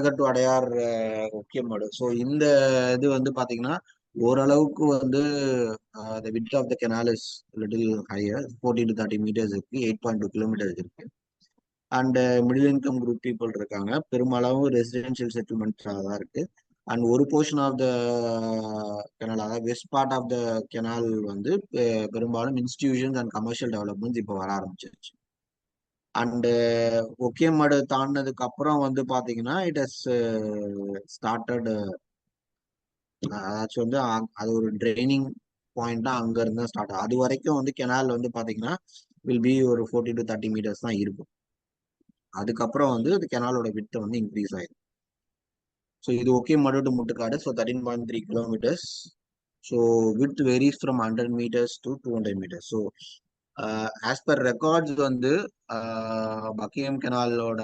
ஜானகர் to Adyar முக்கியமாடு so இந்த இது வந்து பாத்தீங்கன்னா ஓரளவுக்கு வந்து the width of the canal is little higher fourteen to thirty meters இருக்கு. எயிட் பாயிண்ட் டூ கிலோமீட்டர்ஸ் இருக்கு. And middle income group people இருக்காங்க. பெரும்பாலும் ரெசிடென்ஷியல் செட்டில்மெண்ட்ஸாக தான் இருக்கு. அண்ட் ஒரு போர்ஷன் ஆஃப் த கெனால் அதாவது west part of the canal வந்து பெரும்பாலும் இன்ஸ்டிடியூஷன்ஸ் அண்ட் கமர்ஷியல் டெவலப்மெண்ட்ஸ் இப்போ வர ஆரம்பிச்சிருச்சு. அண்டு ஒக்கியமாடு தாண்டினதுக்கு அப்புறம் வந்து பாத்தீங்கன்னா இட் ஹஸ் ஸ்டார்டட் அதாச்சும் வந்து அது ஒரு ட்ரைனிங் பாயிண்டா அங்க இருந்து ஸ்டார்ட் ஆகும் அது வரைக்கும் வந்து கெனால் வந்து பாத்தீங்கன்னா வில் பி ஒரு ஃபோர்ட்டி டு தேர்ட்டி மீட்டர்ஸ் தான் இருக்கும். அதுக்கப்புறம் வந்து அது கெனாலோட விட்டு வந்து இன்க்ரீஸ் ஆயிடும் ஸோ இது ஓகே மடு to Muttukadu. So thirteen point three kilometers so with varies from hundred meters to two hundred meters so as per records வந்து பக்கியம் கெனாலோட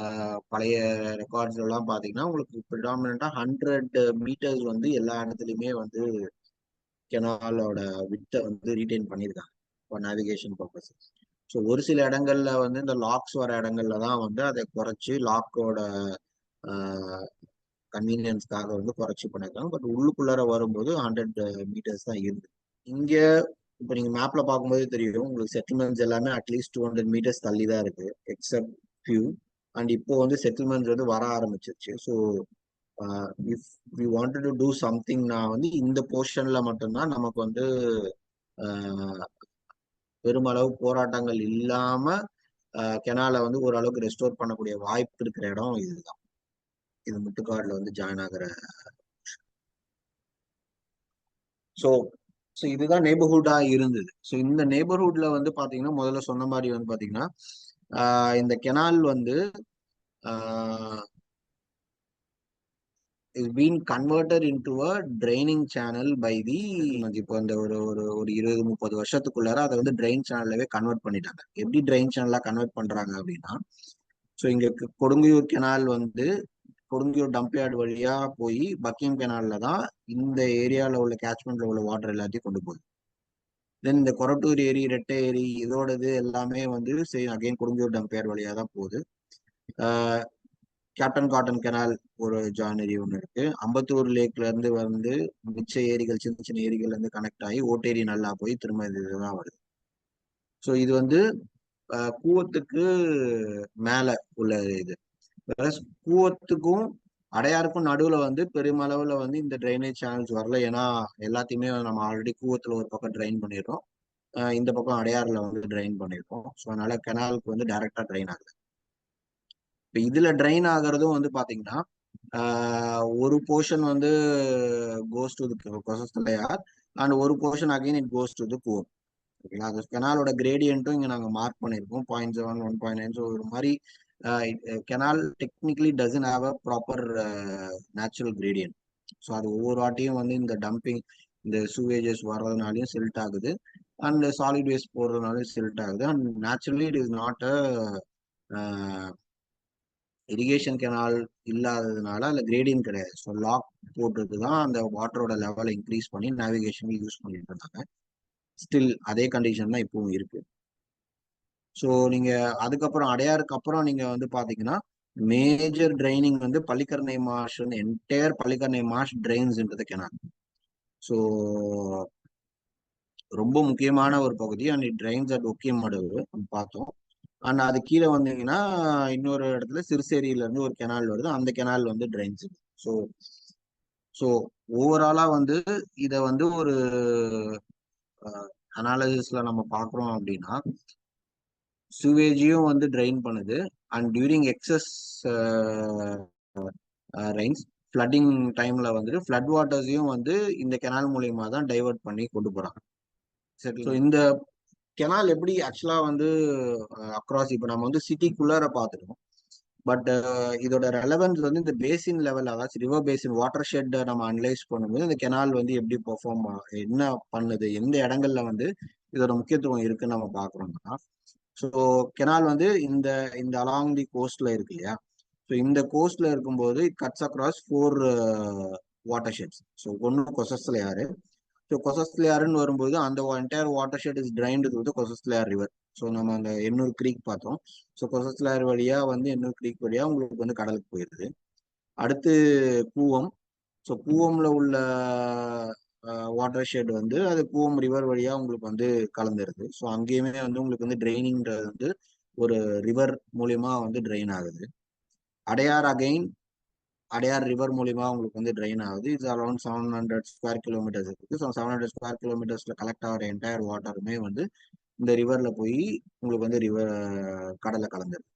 பழைய ரெக்கார்ட்ஸ் எல்லாம் பார்த்தீங்கன்னா உங்களுக்கு ப்ரிடாமினா ஹண்ட்ரட் மீட்டர்ஸ் வந்து எல்லா இடத்துலையுமே வந்து கெனாலோட வித்தை வந்து ரீட்டைன் பண்ணியிருக்காங்க ஃபார் நேவிகேஷன் பர்பஸ் ஸோ ஒரு சில இடங்கள்ல வந்து இந்த லாக்ஸ் வர இடங்கள்ல தான் வந்து அதை குறைச்சி லாக்கோட கன்வீனியன்ஸ்க்காக வந்து குறைச்சி பண்ணியிருக்காங்க பட் உள்ளுக்குள்ளார வரும்போது ஹண்ட்ரட் மீட்டர்ஸ் தான் இருந்து இங்கே இப்போ நீங்க மேப்ல பார்க்கும்போது தெரியும் உங்களுக்கு செட்டில்மெண்ட்ஸ் எல்லாமே அட்லீஸ்ட் டூ ஹண்ட்ரட் மீட்டர்ஸ் தள்ளி தான் இருக்கு எக்ஸப்ட் ஃபியூ அண்ட் இப்போ வந்து செட்டில்மெண்ட்ஸ் வந்து வர ஆரம்பிச்சிருச்சு. So if we want to do சம்திங்னா வந்து இந்த போர்ஷன்ல மட்டும்தான் நமக்கு வந்து uh, பெருமளவு போராட்டங்கள் இல்லாம uh, கெனால வந்து ஓரளவுக்கு ரெஸ்டோர் பண்ணக்கூடிய வாய்ப்பு இருக்கிற இடம் இதுதான். இது முட்டுக்காடுல வந்து ஜாயின் ஆகிற ஸோ ஸோ இதுதான் நெய்பர்ஹுட்டா இருந்தது. ஸோ இந்த நெய்பர்ஹுட்ல வந்து பாத்தீங்கன்னா முதல்ல சொன்ன மாதிரி வந்து பாத்தீங்கன்னா இந்த கெனால் வந்து is been converted into a draining channel by the இப்போ இந்த ஒரு ஒரு ஒரு இருபது முப்பது வருஷத்துக்குள்ளார அதை வந்து ட்ரைன் சேனல்லவே கன்வெர்ட் பண்ணிட்டாங்க. எப்படி ட்ரைன் சேனலாக கன்வெர்ட் பண்றாங்க அப்படின்னா ஸோ இங்க கொடுங்கையூர் கெனால் வந்து கொடுங்கியூர் டம்ப்யார்டு வழியா போய் பக்கியம் கெனால்ல தான் இந்த ஏரியாவில் உள்ள கேட்ச்மெண்ட்ல உள்ள வாட்டர் எல்லாத்தையும் கொண்டு போகுது. தென் இந்த கொரட்டூர் ஏரி ரெட்டை ஏரி இதோடது எல்லாமே வந்து சரி அகைன் கொடுங்கியூர் டம்ப்யார்டு வழியா தான் போகுது. கேப்டன் காட்டன் கெனால் ஒரு ஜானரி ஒன்று இருக்கு. அம்பத்தூர் லேக்ல இருந்து வந்து மிச்ச ஏரிகள் சின்ன சின்ன ஏரிகள் இருந்து கனெக்ட் ஆகி ஓட்டேரி நல்லா போய் திரும்ப இதுதான் வருது. ஸோ இது வந்து கூவத்துக்கு மேல உள்ள இது. கூவத்துக்கும் அடையாருக்கும் நடுவுல வந்து பெருமளவுல வந்து இந்த ட்ரைனேஜ் சேனல்ஸ் வரல. ஏன்னா எல்லாத்தையுமே நம்ம ஆல்ரெடி கூவத்துல ஒரு பக்கம் ட்ரைன் பண்ணிடுறோம். இந்த பக்கம் அடையாறுல வந்து ட்ரைன் பண்ணிருக்கோம் ஸோ அதனால கெனாலுக்கு வந்து டைரக்டா ட்ரைன் ஆகுது இப்போ இதுல ட்ரைன் ஆகுறதும் வந்து பாத்தீங்கன்னா ஒரு போர்ஷன் வந்து கோஸ் டு கொசஸ்தலையார் அண்ட் ஒரு portion again it goes to the Cooum. ஓகேங்களா? அது கெனாலோட கிரேடியன்ட்டும் இங்க நாங்க மார்க் பண்ணிருக்கோம் point seven one point nine so ஒரு மாதிரி canal technically doesn't have a proper natural gradient so அது ஒவ்வொரு வாட்டியும் வந்து இந்த டம்பிங் இந்த சூவேஜஸ் வர்றதுனாலையும் சில்ட் ஆகுது. அண்ட் சாலிட் வேஸ்ட் போடுறதுனாலையும் சில்ட் ஆகுது. And naturally it is not a irrigation canal இல்லாததுனால அதில் கிரேடியன் கிடையாது. ஸோ லாக் போட்டுட்டு தான் அந்த வாட்டரோட லெவலை இன்க்ரீஸ் பண்ணி நேவிகேஷன் யூஸ் பண்ணிட்டு இருந்தாங்க. ஸ்டில் அதே கண்டிஷன் தான் இப்பவும் இருக்கு. ஸோ நீங்க அதுக்கப்புறம் அடையாருக்கு அப்புறம் நீங்க வந்து பாத்தீங்கன்னா மேஜர் ட்ரைனிங் வந்து பள்ளிக்கரணை மாஷ் வந்து என்டையர் பள்ளிக்கரணை மாஷ் ட்ரைன்ஸ்ன்றது கெனால் ஸோ ரொம்ப முக்கியமான ஒரு பகுதி. And drains at Okkiyam Maduvu பார்த்தோம். அண்ட் அது கீழே வந்தீங்கன்னா இன்னொரு இடத்துல சிறுசேரியில இருந்து ஒரு கெனால் வருது. அந்த கெனால் வந்து ட்ரைன்ஸ் ஸோ ஸோ ஓவராலா வந்து இதை வந்து ஒரு அனாலிசிஸ்ல நம்ம பார்க்குறோம் அப்படின்னா சுவேஜியும் வந்து ட்ரைன் பண்ணுது. And during excess rains flooding டைம்ல வந்துட்டு ஃப்ளட் வாட்டர்ஸையும் வந்து இந்த கெனால் மூலியமா தான் டைவர்ட் பண்ணி கொண்டு போறாங்க. சரி ஸோ இந்த கெனால் எப்படி ஆக்சுவலா வந்து அக்ராஸ் இப்போ நம்ம வந்து சிட்டிக்குள்ளார பார்த்துட்டோம். பட் இதோட ரெலவன்ஸ் வந்து இந்த பேசின் லெவல் அதாவது ரிவர் பேசின் வாட்டர் ஷெட் நம்ம அனலைஸ் பண்ணும்போது இந்த கெனால் வந்து எப்படி பெர்ஃபார்ம் என்ன பண்ணுது எந்த இடங்கள்ல வந்து இதோட முக்கியத்துவம் இருக்குன்னு நம்ம பார்க்குறோம்னா ஸோ கெனால் வந்து இந்த இந்த அலாங் தி கோஸ்ட்ல இருக்கு இல்லையா? ஸோ இந்த கோஸ்ட்ல இருக்கும்போது it cuts across four water uh, sheds so ஒன்று கொசஸ்லையாறு ஸோ கொசஸ்லையாருன்னு வரும்போது அந்த entire watershed is drained வந்து கொசஸ்லையார் ரிவர் ஸோ நம்ம அந்த எண்ணூர் க்ரீக் பார்த்தோம். ஸோ கொசஸ்லையார் வழியா வந்து எண்ணூர் க்ரீக் வழியா உங்களுக்கு வந்து கடலுக்கு போயிருது. அடுத்து கூவம். ஸோ கூவம்ல உள்ள வாட்டர் ஷெட் வந்து அது கூவம் ரிவர் வழியா உங்களுக்கு வந்து கலந்துருது. ஸோ அங்கேயுமே வந்து உங்களுக்கு வந்து ட்ரைனிங்ன்றது வந்து ஒரு ரிவர் மூலியமா வந்து ட்ரெயின் ஆகுது. அடையார் அகைன் அடையார் ரிவர் மூலியமா உங்களுக்கு வந்து ட்ரெயின் ஆகுது. It's around seven hundred square kilometers இருக்கு. ஸோ செவன் ஹண்ட்ரட் ஸ்கொயர் கிலோமீட்டர்ஸ்ல கலெக்ட் ஆகிற என்டையர் வாட்டருமே வந்து இந்த ரிவர்ல போய் உங்களுக்கு வந்து ரிவர் கடலை கலந்துருது.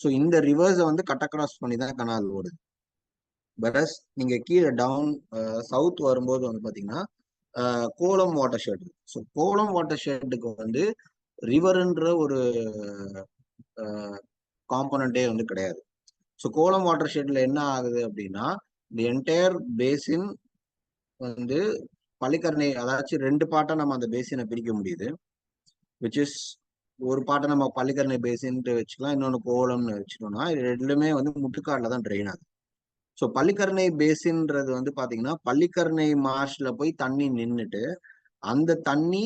ஸோ இந்த ரிவர்ஸை வந்து கட்ட கிராஸ் பண்ணி தான் கனால் ஓடுது. பரஸ் நீங்க கீழே டவுன் சவுத் வரும்போது வந்து பாத்தீங்கன்னா கோலம் வாட்டர் ஷெட் ஸோ கோலம் வாட்டர் ஷெட்டுக்கு வந்து ரிவர்ன்ற ஒரு காம்பனண்டே வந்து கிடையாது. ஸோ கோலம் வாட்டர் ஷெட்ல என்ன ஆகுது அப்படின்னா தி என்டையர் பேசின் வந்து பள்ளிக்கரணை அதாச்சும் ரெண்டு பாட்டை நம்ம அந்த பேசினை பிரிக்க முடியுது. விச் இஸ் ஒரு பாட்டை நம்ம பள்ளிக்கரணை பேசின்ட்டு வச்சுக்கலாம் இன்னொன்று கோலம்னு வச்சுட்டோம்னா ரெண்டுமே வந்து முட்டுக்காட்டில் தான் ட்ரெயின் ஆகுது. ஸோ பள்ளிக்கரணை பேசின்றது வந்து பாத்தீங்கன்னா பள்ளிக்கரணை மார்ஷ்ல போய் தண்ணி நின்றுட்டு அந்த தண்ணி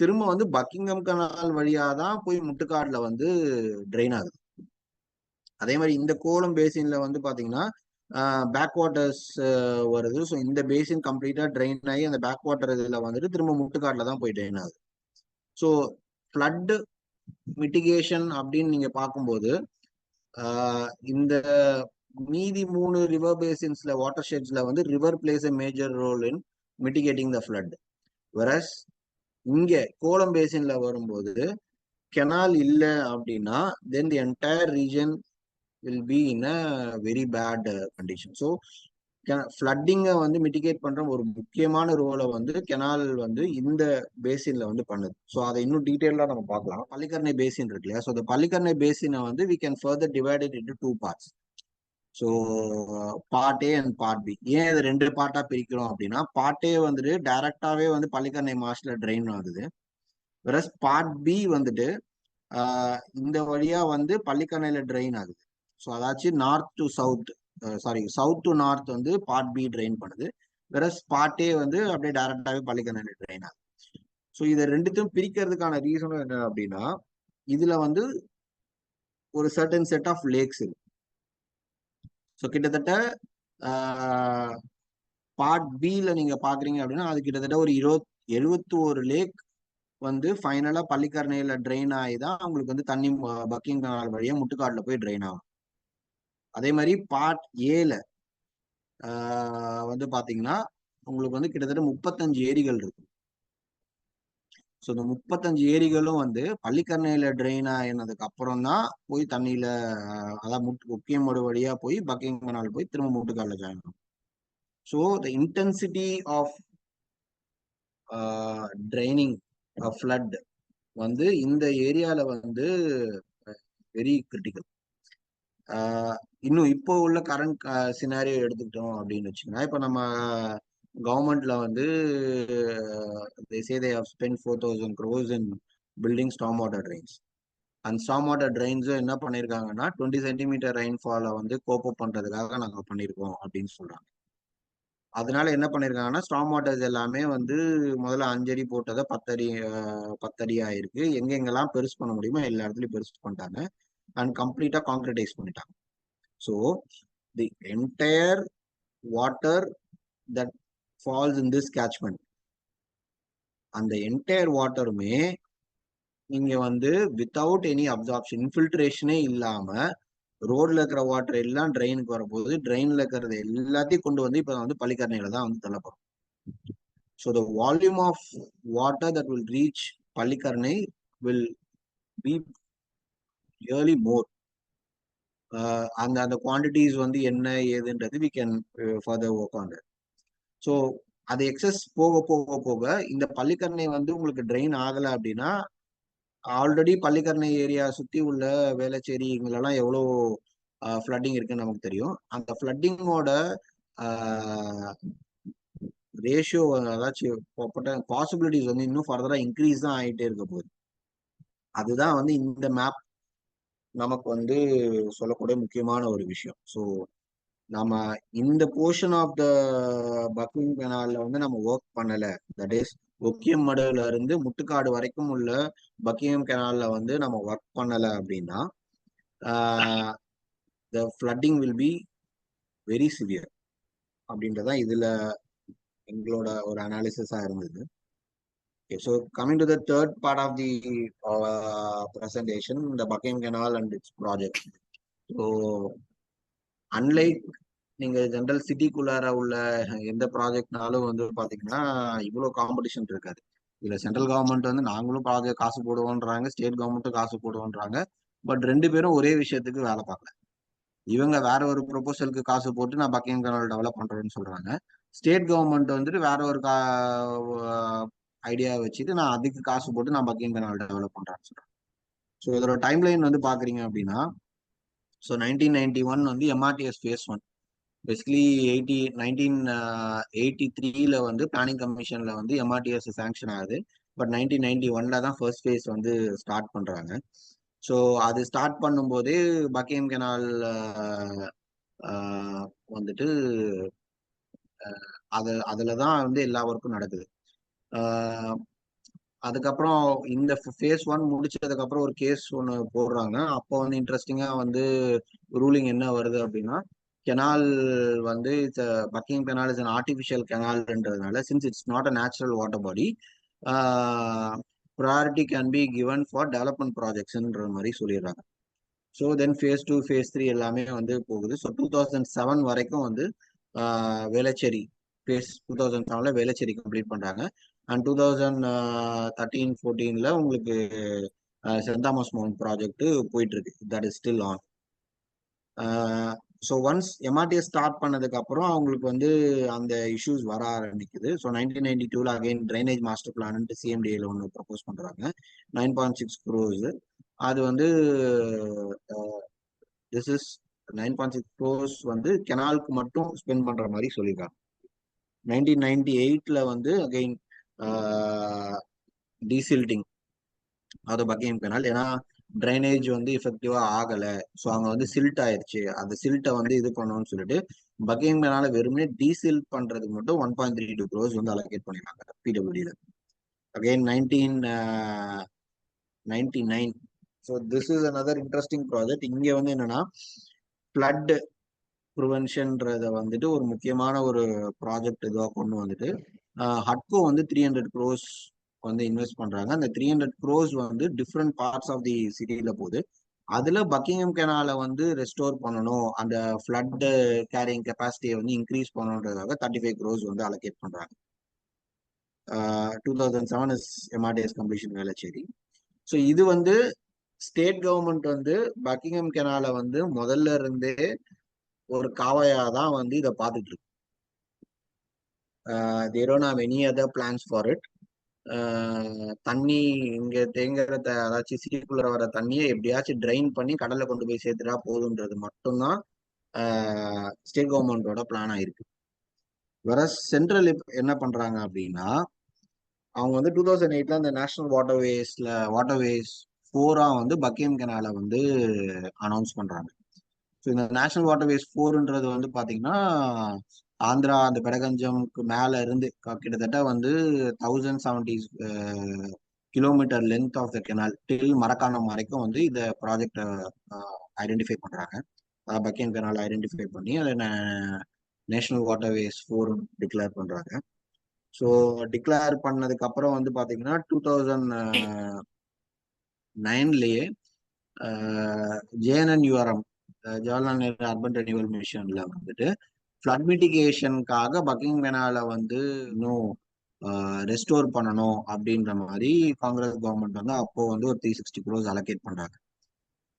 திரும்ப வந்து பக்கிங்கம் கனால் வழியா தான் போய் முட்டுக்காடுல வந்து ட்ரெயின் ஆகுது. அதே மாதிரி இந்த கோலம் பேசின்ல வந்து பாத்தீங்கன்னா பேக் வாட்டர்ஸ் வருது. ஸோ இந்த பேசின் கம்ப்ளீட்டா ட்ரெயின் ஆகி அந்த பேக் வாட்டர் இதுல வந்துட்டு திரும்ப முட்டுக்காட்டில் தான் போய் ட்ரெயின் ஆகுது. ஸோ ஃப்ளட் மிட்டிகேஷன் அப்படின்னு நீங்க பார்க்கும்போது இந்த மீதி மூணு ரிவர் பேசின்ஸ்ல வாட்டர் ஷெட்ஸ்ல வந்து river plays a major role in mitigating the flood versus இங்க கோலம் பேசின்ல வரும்போது கெனால் இல்லை அப்படின்னா then the entire region will be in a very bad condition so ஃப்ளட்டிங்கை வந்து மிட்டிகேட் பண்ற ஒரு முக்கியமான ரோலை வந்து கெனால் வந்து இந்த பேசின்ல வந்து பண்ணுது. ஸோ அதை இன்னும் டீட்டெயிலாக நம்ம பார்க்கலாம். பள்ளிக்கரணை பேசின் இருக்கு இல்லையா? ஸோ இந்த பள்ளிக்கரணை பேசினை வந்து we can further divided into two parts so part A and part B ஏன் இதை ரெண்டு பார்ட்டா பிரிக்கிறோம் அப்படின்னா பார்ட் ஏ வந்துட்டு டைரக்டாவே வந்து பள்ளிக்கரணை மாஸ்ல ட்ரெயின் ஆகுது. வெரஸ் பார்ட் பி வந்துட்டு இந்த வழியா வந்து பள்ளிக்கரணையில ட்ரெயின் ஆகுது. ஸோ அதாச்சும் north to south sorry south to north வந்து பார்ட் பி ட்ரெயின் பண்ணுது. வெரஸ் பார்ட் ஏ வந்து அப்படியே டைரக்டாவே பள்ளிக்கரணையில ட்ரெயின் ஆகுது. ஸோ இதை ரெண்டுத்தையும் பிரிக்கிறதுக்கான ரீசனும் என்ன அப்படின்னா இதுல வந்து ஒரு சர்டன் செட் ஆஃப் லேக்ஸ் இருக்கு. ஸோ கிட்டத்தட்ட பார்ட் பியில் நீங்கள் பார்க்குறீங்க அப்படின்னா அது கிட்டத்தட்ட ஒரு இருபத் எழுபத்தி ஒரு லேக் வந்து ஃபைனலாக பள்ளிக்கரணையில் ட்ரெயின் ஆகி தான் அவங்களுக்கு வந்து தண்ணி பக்கிங் கனால் வழியாக முட்டுக்காட்டில் போய் ட்ரெயின் ஆகும். அதே மாதிரி பார்ட் ஏல வந்து பார்த்தீங்கன்னா உங்களுக்கு வந்து கிட்டத்தட்ட முப்பத்தஞ்சு ஏரிகள் இருக்கு ஸோ இந்த முப்பத்தஞ்சு ஏரிகளும் வந்து பள்ளிக்கரணையில ட்ரெயின் ஆயினதுக்கு அப்புறம் தான் போய் தண்ணியில அதான் முட்டு முக்கியமோடு வழியா போய் பக்கிங் கனால் போய் திரும்ப முட்டுக்கால ஜாயின் ஆகும் so the intensity of draining flood வந்து இந்த ஏரியால வந்து வெரி கிரிட்டிக்கல் இன்னும் இப்போ உள்ள கரண்ட் சினாரியோ எடுத்துக்கிட்டோம் அப்படின்னு வச்சுக்கோங்க. இப்போ நம்ம கவர்மெண்ட்ல வந்து say they have spent four thousand crores in building storm water drains அந்த ஸ்டாம் வாட்டர் ட்ரெயின்ஸும் என்ன பண்ணியிருக்காங்கன்னா டுவெண்ட்டி சென்டிமீட்டர் ரெயின்ஃபாலை வந்து கோப்பப் பண்றதுக்காக நாங்கள் பண்ணியிருக்கோம் அப்படின்னு சொல்கிறாங்க அதனால என்ன பண்ணியிருக்காங்கன்னா ஸ்டாம் வாட்டர்ஸ் எல்லாமே வந்து முதல்ல அஞ்சடி போட்டதை பத்தடி பத்தடி ஆயிருக்கு. எங்கெங்கெல்லாம் பெருசு பண்ண முடியுமோ எல்லா இடத்துலையும் பெருசு பண்ணிட்டாங்க. அண்ட் கம்ப்ளீட்டாக கான்கிரடைஸ் பண்ணிட்டாங்க. So the entire water that falls in this catchment அந்த என்டையர் வாட்டருமே நீங்க வந்து வித்தவுட் எனி அப்சார்ப்ஷன் இன்ஃபில்ட்ரேஷனே இல்லாம ரோட்ல இருக்கிற வாட்டர் எல்லாம் ட்ரெயினுக்கு வரும்போது ட்ரெயின்ல இருக்கிறது எல்லாத்தையும் கொண்டு வந்து இப்போ வந்து பள்ளிக்கரணையில தான் வந்து தள்ளப்படும் so the volume of water that will reach Pallikaranai will be early more அந்த அந்த குவான்டிட்டிஸ் வந்து என்ன ஏதுன்றது we can further work on so அது எக்ஸஸ் போக போக போக இந்த பள்ளிக்கரணை வந்து உங்களுக்கு ட்ரெயின் ஆகலை அப்படின்னா ஆல்ரெடி பள்ளிக்கரணை ஏரியா சுற்றி உள்ள வேலைச்சேரி இங்கெல்லாம் எவ்வளோ ஃப்ளட்டிங் இருக்குன்னு நமக்கு தெரியும். அந்த ஃப்ளட்டிங்கோட ரேஷியோ அதாச்சும் பாசிபிலிட்டிஸ் வந்து இன்னும் ஃபர்தராக இன்க்ரீஸ் தான் ஆகிட்டே இருக்க போகுது. அதுதான் வந்து இந்த மேப் நமக்கு வந்து சொல்லக்கூடிய முக்கியமான ஒரு விஷயம். ஸோ நம்ம இந்த போர்ஷன் ஆஃப் த பக்கிங் கனால்ல வந்து நம்ம ஒர்க் பண்ணல தட் இஸ் ஒக்கியம் மடுல இருந்து முட்டுக்காடு வரைக்கும் உள்ள பக்கியம் கெனால்ல வந்து நம்ம ஒர்க் பண்ணல அப்படின்னா the flooding will be very severe அப்படின்றதான் இதுல எங்களோட ஒரு அனாலிசிஸா இருந்தது Okay, so coming to the third part of the uh, presentation, the Buckingham Canal and its project. So, unlike நீங்க ஜென்ரல் சிட்டிக்குள்ளார உள்ள எந்த ப்ராஜெக்ட்னாலும் வந்து பாத்தீங்கன்னா இவ்வளவு காம்படிஷன் இருக்காது. இதுல சென்ட்ரல் கவர்மெண்ட் வந்து நாங்களும் ப்ராஜெக்ட் காசு போடுவோன்றாங்க ஸ்டேட் கவர்மெண்ட்டும் காசு போடுவோன்றாங்க. பட் ரெண்டு பேரும் ஒரே விஷயத்துக்கு வேலை பார்க்கல. இவங்க வேற ஒரு ப்ரொபோசலுக்கு காசு போட்டு நான் பக்கிங் கனல் டெவலப் பண்றேன்னு சொல்றாங்க. ஸ்டேட் கவர்மெண்ட் வந்துட்டு வேற ஒரு கா ஐடியா வச்சுட்டு நான் அதுக்கு காசு போட்டு நான் பக்கிங் கனால் டெவலப் பண்றேன்னு சொல்றேன் ஸோ இதோட டைம் லைன் வந்து பாக்குறீங்க அப்படின்னா ஸோ நைன்டீன் நைன்டி ஒன் வந்து MRTS phase one basically eighty nineteen eighty த்ரீல வந்து பிளானிங் கமிஷன்ல வந்து எம்ஆர்டிஎஸ் சாங்ஷன் ஆகுது. பட் நைன்டீன் நைன்டி ஒன்ல தான் ஃபர்ஸ்ட் ஃபேஸ் வந்து ஸ்டார்ட் பண்றாங்க. ஸோ அது ஸ்டார்ட் பண்ணும்போதே பக்கியம் கெனால் வந்துட்டு அது அதுல தான் வந்து எல்லா ஒர்க்கும் நடக்குது. அதுக்கப்புறம் இந்த ஃபேஸ் ஒன் முடிச்சதுக்கப்புறம் ஒரு கேஸ் ஒன்று போடுறாங்க. அப்போ வந்து இன்ட்ரெஸ்டிங்காக வந்து ரூலிங் என்ன வருது அப்படின்னா கெனால் வந்து it's Buckingham canal is an artificial கெனால்ன்றதுனால since it's not a natural water body priority can be given for development ப்ராஜெக்ட்ஸ்ன்ற மாதிரி சொல்லிடுறாங்க. So then phase two phase three எல்லாமே வந்து போகுது. ஸோ டூ தௌசண்ட் செவன் வரைக்கும் வந்து வேளச்சேரி ஃபேஸ் டூ தௌசண்ட் செவனில் Velachery complete பண்ணுறாங்க and two thousand thirteen ஃபோர்டீனில் உங்களுக்கு சென்ட் தாமஸ் மவுண்ட் ப்ராஜெக்ட் போயிட்டு இருக்கு. That is still on so once MRTS start பண்ணதுக்கு அப்புறம் அவங்களுக்கு வந்து அந்த இஷ்யூஸ் வர ஆரம்பிக்குது. ஸோ நைன்டீன் நைன்டி டூல அகைன் ட்ரைனேஜ் மாஸ்டர் பிளான்ட்டு சிஎம்டிஏல ஒன்று ப்ரப்போஸ் பண்றாங்க. நைன் பாயிண்ட் சிக்ஸ் க்ரோஸ் அது வந்து this is nine point six crores வந்து கெனாலுக்கு மட்டும் ஸ்பெண்ட் பண்ற மாதிரி சொல்லியிருக்காங்க நைன்டீன் நைன்டி எயிட்ல வந்து அகைன் டீசில்டிங் அது பக்கியம் கெனால் ஏன்னா ட்ரைனேஜ் வந்து இஃபெக்டிவா ஆகல. ஸோ அங்க வந்து சில்ட் ஆயிடுச்சு அந்த சில்ட்டை வந்து இது பண்ணணும்னு சொல்லிட்டு பக்கிங் மேனால வெறுமே டீசில் பண்றதுக்கு மட்டும் one point three two crores வந்து அலோகேட் பண்ணிருக்காங்க பிடபிள்யூல again nineteen ninety nine so this is another interesting project இங்க வந்து என்னன்னா ஃப்ளட் ப்ரிவென்ஷன்றத வந்துட்டு ஒரு முக்கியமான ஒரு ப்ராஜெக்ட் இதுவாக கொண்டு வந்துட்டு uh, ஹட்கோ வந்து த்ரீ ஹண்ட்ரட் க்ரோஸ் வந்து இன்வெஸ்ட் பண்றாங்க. அந்த த்ரீ ஹண்ட்ரட் க்ரோஸ் வந்து டிஃப்ரெண்ட் பார்ட்ஸ் ஆஃப் தி சிட்டியில போகுது. அதுல பக்கிங்ஹம் கெனால வந்து ரெஸ்டோர் பண்ணணும். அந்த ஃப்ளட் கேரிங் கெப்பாசிட்டியை வந்து இன்க்ரீஸ் பண்ணணுன்றதுக்காக தேர்ட்டி ஃபைவ் க்ரோஸ் வந்து அலோகேட் பண்றாங்க. Two thousand seven is MRTS completion Velachery so இது வந்து ஸ்டேட் கவர்மெண்ட் வந்து பக்கிங்ஹம் கெனால வந்து முதல்ல இருந்தே ஒரு காவாயா தான் வந்து இதை பார்த்துட்டு இருக்கு. They don't have any other plans for it தண்ணி இங்க தேங்குற அதாச்சும் சீக்குள்ள வர தண்ணியை எப்படியாச்சும் ட்ரைன் பண்ணி கடல்ல கொண்டு போய் சேர்த்துட்டா போதுன்றது மட்டும்தான் ஸ்டேட் கவர்மெண்டோட பிளானா இருக்கு வேற சென்ட்ரல் என்ன பண்றாங்க அப்படின்னா அவங்க வந்து டூ தௌசண்ட் எயிட்ல அந்த நேஷனல் வாட்டர்வேஸ்ல வாட்டர்வேஸ் ஃபோரா வந்து பக்கியம் கெனால வந்து அனௌன்ஸ் பண்றாங்க. ஸோ இந்த நேஷனல் வாட்டர்வேஸ் ஃபோர்ன்றது வந்து பாத்தீங்கன்னா ஆந்திரா அந்த பெடகஞ்சம்க்கு மேல இருந்து கிட்டத்தட்ட வந்து thousand seventy kilometer length of the canal till Marakkanam வரைக்கும் வந்து இந்த ப்ராஜெக்டை ஐடென்டிஃபை பண்றாங்க. பக்கியம் கெனால் ஐடென்டிஃபை பண்ணி அதை நேஷனல் வாட்டர்வேஸ் ஃபோர் டிக்ளேர் பண்றாங்க. ஸோ டிக்ளேர் பண்ணதுக்கு அப்புறம் வந்து பாத்தீங்கன்னா two thousand நைன்லயே JNN URM Jawaharlal Nehru urban renewal மிஷன்ல வந்துட்டு ஃப்ளட் மிட்டிகேஷனுக்காக பக்கிங் கெனால வந்து இன்னும் ரெஸ்டோர் பண்ணணும் அப்படின்ற மாதிரி காங்கிரஸ் கவர்மெண்ட் வந்து அப்போ வந்து ஒரு த்ரீ சிக்ஸ்டி க்ரோஸ் அலோகேட் பண்றாங்க.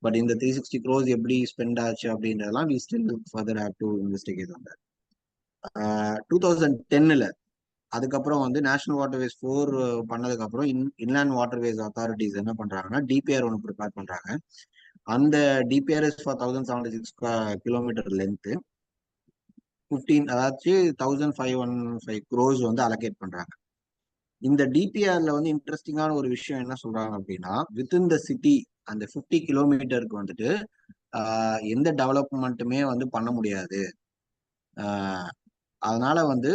பட் இந்த த்ரீ சிக்ஸ்டி க்ரோஸ் எப்படி ஸ்பெண்ட் ஆச்சு அப்படின்றதெல்லாம் we still further have to investigate அந்த டூ தௌசண்ட் டென்னில் அதுக்கப்புறம் வந்து நேஷனல் வாட்டர்வேஸ் ஃபோர் பண்ணதுக்கப்புறம் இன் இன்லேண்ட் வாட்டர்வேஸ் அத்தாரிட்டிஸ் என்ன பண்ணுறாங்கன்னா டிபிஆர் ஒன்று ப்ரிப்பேர் பண்ணுறாங்க அந்த DPRs for thousand seventy six kilometer length fifteen அதாச்சு thousand five one five crores வந்து அலோகேட் பண்றாங்க. இந்த டிபிஆர்ல வந்து இன்ட்ரெஸ்டிங்கான ஒரு விஷயம் என்ன சொல்றாங்க அப்படின்னா வித்தின் த சிட்டி அந்த ஃபிஃப்டி கிலோமீட்டருக்கு வந்துட்டு எந்த டெவலப்மெண்ட்டுமே வந்து பண்ண முடியாது. அதனால வந்து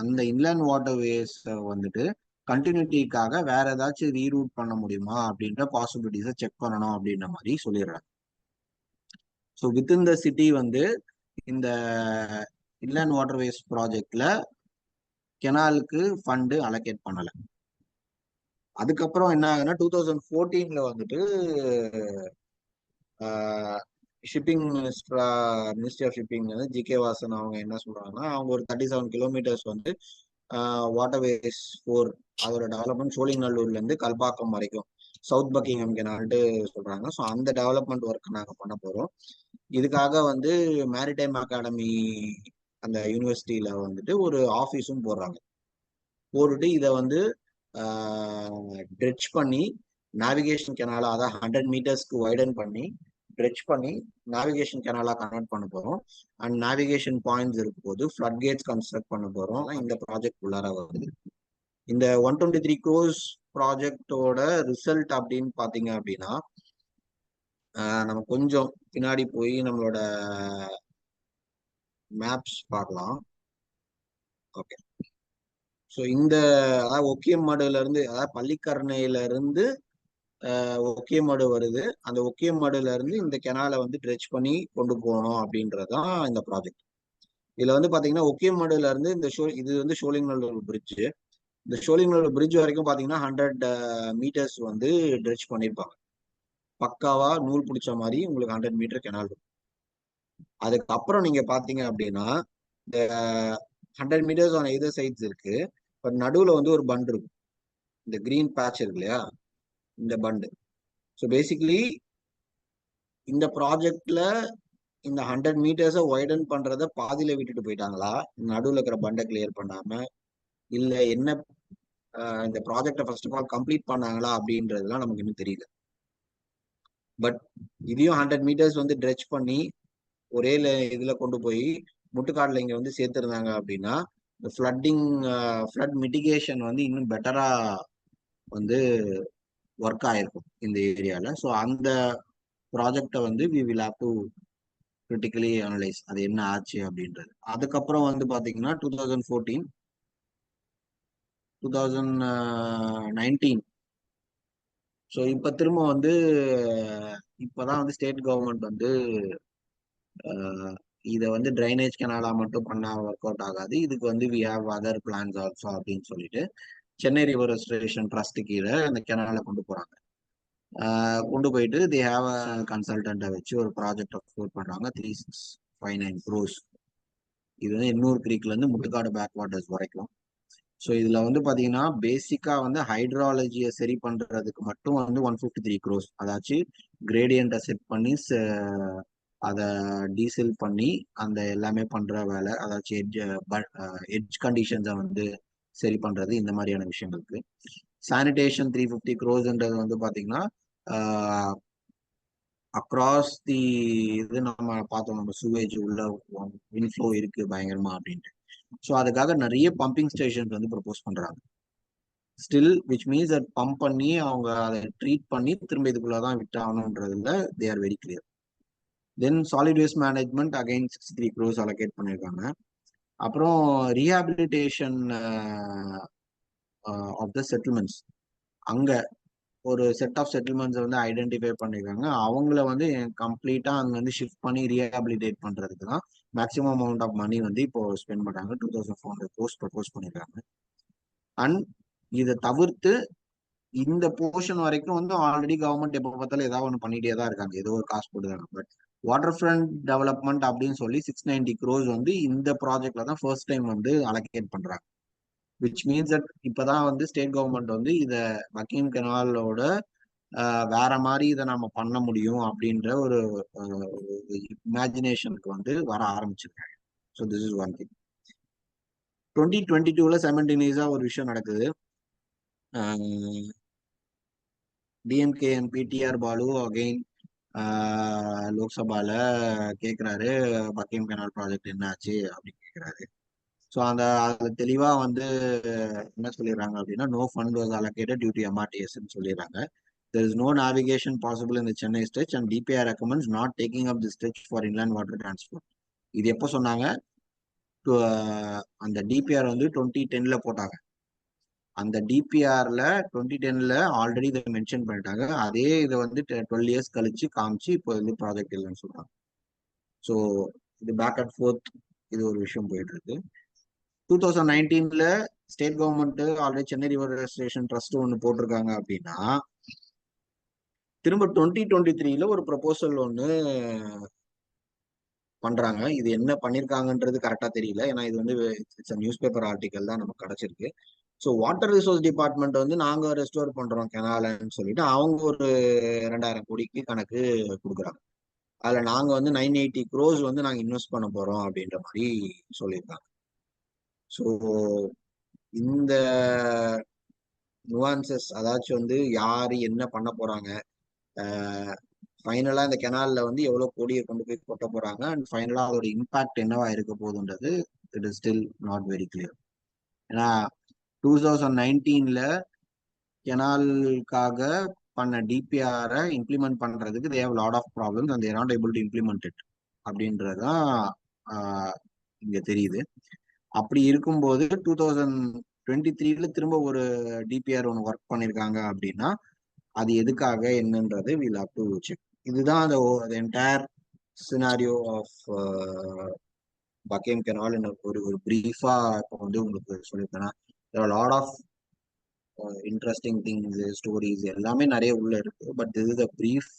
அந்த இன்லேண்ட் வாட்டர் வேஸ் வந்துட்டு கண்டினியூட்டிக்காக வேற ஏதாச்சும் ரீரூட் பண்ண முடியுமா அப்படின்ற பாசிபிலிட்டிஸை செக் பண்ணணும் அப்படின்ற மாதிரி சொல்லிடுறாங்க. ஸோ வித்தின் த சிட்டி வந்து இந்த இன்லேண்ட் வாட்டர்வேஸ் ப்ராஜெக்ட்ல கெனாலுக்கு ஃபண்டு அலோகேட் பண்ணலை. அதுக்கப்புறம் என்ன ஆகுதுன்னா டூ தௌசண்ட் ஃபோர்டீன்ல வந்துட்டு ஷிப்பிங் மினிஸ்டரா மினிஸ்ட்ரி ஆஃப் ஷிப்பிங் வந்து ஜி கே வாசன் அவங்க என்ன சொல்றாங்கன்னா அவங்க ஒரு தேர்ட்டி செவன் கிலோமீட்டர்ஸ் வந்து வாட்டர்வேஸ் ஃபோர் அதோட டெவலப்மெண்ட் சோழிங்கநல்லூர்ல இருந்து கல்பாக்கம் வரைக்கும். சவுத் பக்கிங்ஹாம் கெனால்ட்டு சொல்றாங்க. ஸோ அந்த டெவலப்மெண்ட் ஒர்க் நாங்கள் பண்ண போறோம். இதுக்காக வந்து மேரிடைம் அகாடமி அந்த யூனிவர்சிட்டியில வந்துட்டு ஒரு ஆஃபீஸும் போடுறாங்க. போட்டுட்டு இதை வந்து ட்ரெச் பண்ணி நேவிகேஷன் கெனாலா அதாவது ஹண்ட்ரட் மீட்டர்ஸ்க்கு வைடன் பண்ணி ட்ரெச் பண்ணி நேவிகேஷன் கெனாலா கன்வெர்ட் பண்ண போறோம். அண்ட் நேவிகேஷன் பாயிண்ட்ஸ் இருக்கும் போது ஃப்ளட் கேட்ஸ் கன்ஸ்ட்ரக்ட் பண்ண போறோம். இந்த ப்ராஜெக்ட் உள்ளார வருது. இந்த ஒன் டுவெண்ட்டி த்ரீ க்ரோஸ் ப்ராஜெக்டோட ரிசல்ட் அப்படின்னு பார்த்தீங்க அப்படின்னா நம்ம கொஞ்சம் பின்னாடி போய் நம்மளோட மேப்ஸ் பார்க்கலாம். ஓகே ஸோ இந்த அதாவது ஒக்கியமாடுல இருந்து அதாவது பள்ளிக்கரணையில இருந்து ஒக்கியமாடு வருது. அந்த ஒக்கியமாடுல இருந்து இந்த கெனாலை வந்து ட்ரெச் பண்ணி கொண்டு போகணும் அப்படின்றதுதான் இந்த ப்ராஜெக்ட் இதுல வந்து பாத்தீங்கன்னா ஒக்கியமாடுல இருந்து இந்த ஷோ இது வந்து ஷோலிங் நல்லூர் பிரிட்ஜ் இந்த ஷோலிங்கநல்லூர் பிரிட்ஜ் வரைக்கும் பார்த்தீங்கன்னா ஹண்ட்ரட் மீட்டர்ஸ் வந்து ட்ரெச் பண்ணியிருப்பாங்க பக்காவா நூல் பிடிச்ச மாதிரி உங்களுக்கு ஹண்ட்ரட் மீட்டர் கெனால் இருக்கும். அதுக்கப்புறம் நீங்க பாத்தீங்க அப்படின்னா இந்த ஹண்ட்ரட் மீட்டர்ஸ் ஆன எதர் சைட்ஸ் இருக்கு. பட் நடுவுல வந்து ஒரு பண்ட் இருக்கும். இந்த கிரீன் பேட்ச் இருக்கு இல்லையா? இந்த பண்டு ஸோ பேசிக்கலி இந்த ப்ராஜெக்ட்ல இந்த ஹண்ட்ரட் மீட்டர்ஸை ஒய்டன் பண்றத பாதியில விட்டுட்டு போயிட்டாங்களா? நடுவில் இருக்கிற பண்டை கிளியர் பண்ணாம இல்ல என்ன இந்த ப்ராஜெக்டை ஃபர்ஸ்ட் ஆஃப் ஆல் கம்ப்ளீட் பண்ணாங்களா அப்படின்றதுலாம் நமக்கு இன்னும் தெரியல. பட் இதையும் ஹண்ட்ரட் மீட்டர்ஸ் வந்து ட்ரெச் பண்ணி ஒரே இதுல கொண்டு போய் முட்டுக்காடுல இங்க வந்து சேர்த்துருந்தாங்க அப்படின்னா இந்த ஃப்ளட்டிங் ஃப்ளட் மிட்டிகேஷன் வந்து இன்னும் பெட்டரா வந்து ஒர்க் ஆயிருக்கும் இந்த ஏரியால ஸோ அந்த ப்ராஜெக்டை வந்து we will have to critically analyse அது என்ன ஆச்சு அப்படின்றது. அதுக்கப்புறம் வந்து பாத்தீங்கன்னா two thousand fourteen two thousand nineteen so இப்போ திரும்ப வந்து இப்போதான் வந்து ஸ்டேட் கவர்மெண்ட் வந்து இதை வந்து ட்ரைனேஜ் கெனாலாக மட்டும் பண்ணால் ஒர்க் அவுட் ஆகாது. இதுக்கு வந்து we have other plans also அப்படின்னு சொல்லிட்டு சென்னை ரிவர் ரெஸ்டரேஷன் ட்ரஸ்ட் கீழே அந்த கெனாலை கொண்டு போகிறாங்க கொண்டு போயிட்டு தி ஹாவ் அ கன்சல்டண்ட்டை வச்சு ஒரு ப்ராஜெக்ட் அப்லோட் பண்ணுறாங்க three six five nine crores இது வந்து எண்ணூர் கிரீக்லேருந்து முட்டுக்காடு பேக் வாட்டர்ஸ் வரைக்கும். ஸோ இதுல வந்து பாத்தீங்கன்னா பேசிக்கா வந்து ஹைட்ராலஜியை சரி பண்றதுக்கு மட்டும் வந்து ஒன் ஃபிஃப்டி த்ரீ க்ரோஸ் அதாச்சும் கிரேடியண்ட்டை செட் பண்ணி அதை டீசல் பண்ணி அந்த எல்லாமே பண்ற வேலை. அதாச்சும் எட்ஜ் எட்ஜ் கண்டிஷன்ஸை வந்து சரி பண்றது இந்த மாதிரியான விஷயங்களுக்கு. சானிடேஷன் த்ரீ ஃபிஃப்டி க்ரோஸ்ன்றது வந்து பாத்தீங்கன்னா அக்ராஸ் தி இது நம்ம பார்த்தோம் நம்ம சுவேஜ் உள்ள இன்ஃப்ளோ இருக்கு பயங்கரமா அப்படின்ட்டு. ஸோ அதுக்காக நிறைய பம்பிங் ஸ்டேஷன்ஸ் வந்து ப்ரப்போஸ் பண்ணுறாங்க still which means at pump பண்ணி அவங்க அதை ட்ரீட் பண்ணி திரும்ப இதுக்குள்ளே தான் விட்டாகணுன்றதுல they are very clear then solid waste management again sixty three crores allocate பண்ணியிருக்காங்க. அப்புறம் ரீஹாபிலிட்டேஷன் ஆஃப் த செட்டில்மெண்ட்ஸ் அங்கே ஒரு செட் ஆஃப் செட்டில்மெண்ட்ஸை வந்து ஐடென்டிஃபை பண்ணியிருக்காங்க. அவங்கள வந்து கம்ப்ளீட்டாக அங்கே வந்து ஷிஃப்ட் பண்ணி ரீஹாபிலிட்டேட் பண்ணுறதுக்கு தான் மேக்ஸிமம் அமௌண்ட் ஆஃப் மணி வந்து இப்போ ஸ்பெண்ட் பண்ணுறாங்க two thousand four hundred crores propose பண்ணியிருக்காங்க அண்ட் இதை தவிர்த்து இந்த போர்ஷன் வரைக்கும் வந்து ஆல்ரெடி கவர்மெண்ட் எப்போ பார்த்தாலும் ஏதாவது ஒன்று பண்ணிட்டே தான் இருக்காங்க. ஏதோ ஒரு காசு போட்டுதாங்க பட் வாட்டர் ஃப்ரண்ட் டெவலப்மெண்ட் அப்படின்னு சொல்லி சிக்ஸ் நைன்டி க்ரோஸ் வந்து இந்த ப்ராஜெக்ட்ல தான் ஃபர்ஸ்ட் டைம் வந்து அலோகேட் பண்றாங்க. விச் மீன்ஸ் தட் இப்போதான் வந்து ஸ்டேட் கவர்மெண்ட் வந்து இதை மக்கீம் கெனாலோட வேற மாதிரி இதை நம்ம பண்ண முடியும் அப்படின்ற ஒரு இமேஜினேஷனுக்கு வந்து வர ஆரம்பிச்சிருக்காங்க. So this is one thing twenty twenty டூல செவன்டீனியஸா ஒரு விஷயம் நடக்குது. DMK MP TR Baalu again லோக்சபால கேக்குறாரு பக்கியம் கெனால் ப்ராஜெக்ட் என்ன ஆச்சு அப்படின்னு கேக்குறாரு. ஸோ அந்த அதுல தெளிவா வந்து என்ன சொல்லிடுறாங்க அப்படின்னா no fund was allocated due to எம்ஆர்டிஎஸ்ன்னு சொல்லிடுறாங்க. There is no possible in இந்த Chennai stretch and DPR recommends not taking up the stretch for inland water transport. இது எப்போ சொன்னாங்க? அந்த டிபிஆர் வந்து டுவெண்ட்டி டென்ல போட்டாங்க. அந்த டிபிஆர்ல டுவெண்ட்டி டென்ல ஆல்ரெடி இதை மென்ஷன் பண்ணிட்டாங்க. அதே இதை வந்து டுவெல் இயர்ஸ் கழிச்சு காமிச்சு இப்போ வந்து ப்ராஜெக்ட் இல்லைன்னு சொல்றாங்க. ஸோ இது பேக் அண்ட் ஃபோர்த் இது ஒரு விஷயம் போயிட்டு இருக்கு two thousand நைன்டீன்ல state government already Chennai river station trust ஒன்று போட்டிருக்காங்க அப்படின்னா திரும்ப டுவெண்ட்டி டுவெண்ட்டி த்ரீல ஒரு ப்ரப்போசல் ஒன்று பண்றாங்க. இது என்ன பண்ணிருக்காங்கன்றது கரெக்டா தெரியல. ஏன்னா இது வந்து இட்ஸ் நியூஸ் பேப்பர் ஆர்டிக்கல் தான் நமக்கு கிடைச்சிருக்கு. ஸோ வாட்டர் ரிசோர்ஸ் டிபார்ட்மெண்ட் வந்து நாங்க ரெஸ்டோர் பண்றோம் கெனாலன்னு சொல்லிட்டு அவங்க ஒரு ரெண்டாயிரம் கோடிக்கு கணக்கு கொடுக்குறாங்க. அதுல நாங்க வந்து நைன் எயிட்டி க்ரோஸ் வந்து நாங்க இன்வெஸ்ட் பண்ண போறோம் அப்படின்ற மாதிரி சொல்லியிருக்காங்க. ஸோ இந்த நுவான்சஸ் அதாச்சும் வந்து யாரு என்ன பண்ண போறாங்க ஃபைனலாக இந்த கெனாலில் வந்து எவ்வளோ கோடியை கொண்டு போய் கொட்ட போகிறாங்க அண்ட் ஃபைனலாக அதோட இம்பாக்ட் என்னவா இருக்க போகுதுன்றது it is still not very clear ஏன்னா டூ தௌசண்ட் நைன்டீனில் கெனாலுக்காக பண்ண டிபிஆரை இம்ப்ளிமெண்ட் பண்ணுறதுக்கு they've lot of problems and they're not able to implement it அப்படின்றதுதான் இங்கே தெரியுது. அப்படி இருக்கும்போது டூ தௌசண்ட் டுவெண்ட்டி த்ரீல திரும்ப ஒரு டிபிஆர் ஒன்று ஒர்க் பண்ணியிருக்காங்க அப்படின்னா அது எதுக்காக என்னன்றது வில் ஹவ் டு செக் இதுதான் அந்த entire scenario of Buckingham canal ஒரு ஒரு ப்ரீஃபா இப்போ வந்து உங்களுக்கு சொல்லியிருக்கேன்னா lot of interesting things stories எல்லாமே நிறைய உள்ள இருக்கு. But this is a brief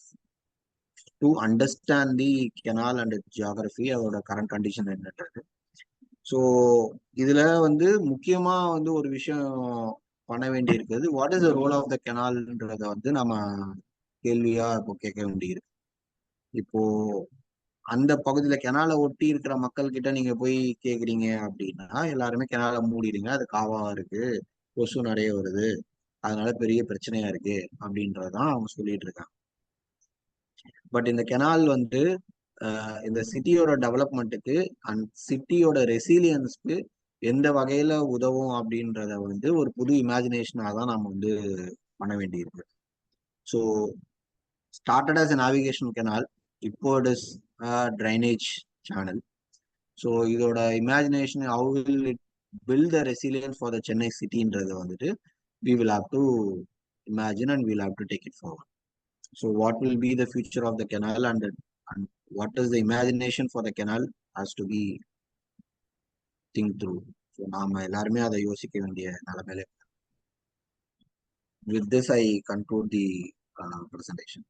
to understand the canal and geography அதோட கரண்ட் கண்டிஷன் என்னன்றது. ஸோ இதுல வந்து முக்கியமா வந்து ஒரு விஷயம் பண்ண வேண்டி இருக்குது what is the role of the கெனால்ன்றத வந்து நம்ம கேள்வியா இப்போ கேட்க வேண்டியிருக்கு. இப்போ அந்த பகுதியில கெனாலை ஒட்டி இருக்கிற மக்கள் கிட்ட நீங்க போய் கேக்குறீங்க அப்படின்னா எல்லாருமே கெனால மூடிடுங்க. அது காவா இருக்கு. கொசு நிறைய வருது. அதனால பெரிய பிரச்சனையா இருக்கு அப்படின்றதான் அவங்க சொல்லிட்டு இருக்காங்க. பட் இந்த கெனால் வந்து இந்த சிட்டியோட டெவலப்மெண்ட்டுக்கு அண்ட் சிட்டியோட ரெசிலியன்ஸ்க்கு எந்த வகையில உதவும் அப்படின்றத வந்து ஒரு புது இமேஜினேஷனாக தான் நம்ம வந்து பண்ண வேண்டியிருக்கு. So started as navigation canal இப்போ it is drainage channel so இதோட imagination how will it build the resilience for the Chennai சிட்டின்றது வந்துட்டு we will have to imagine and will have to take it forward so what will be the future of the canal and and what is the imagination for the canal has to be think through so நாம எல்லாருமே அதை யோசிக்க வேண்டிய நிலைமையில with this I conclude the presentation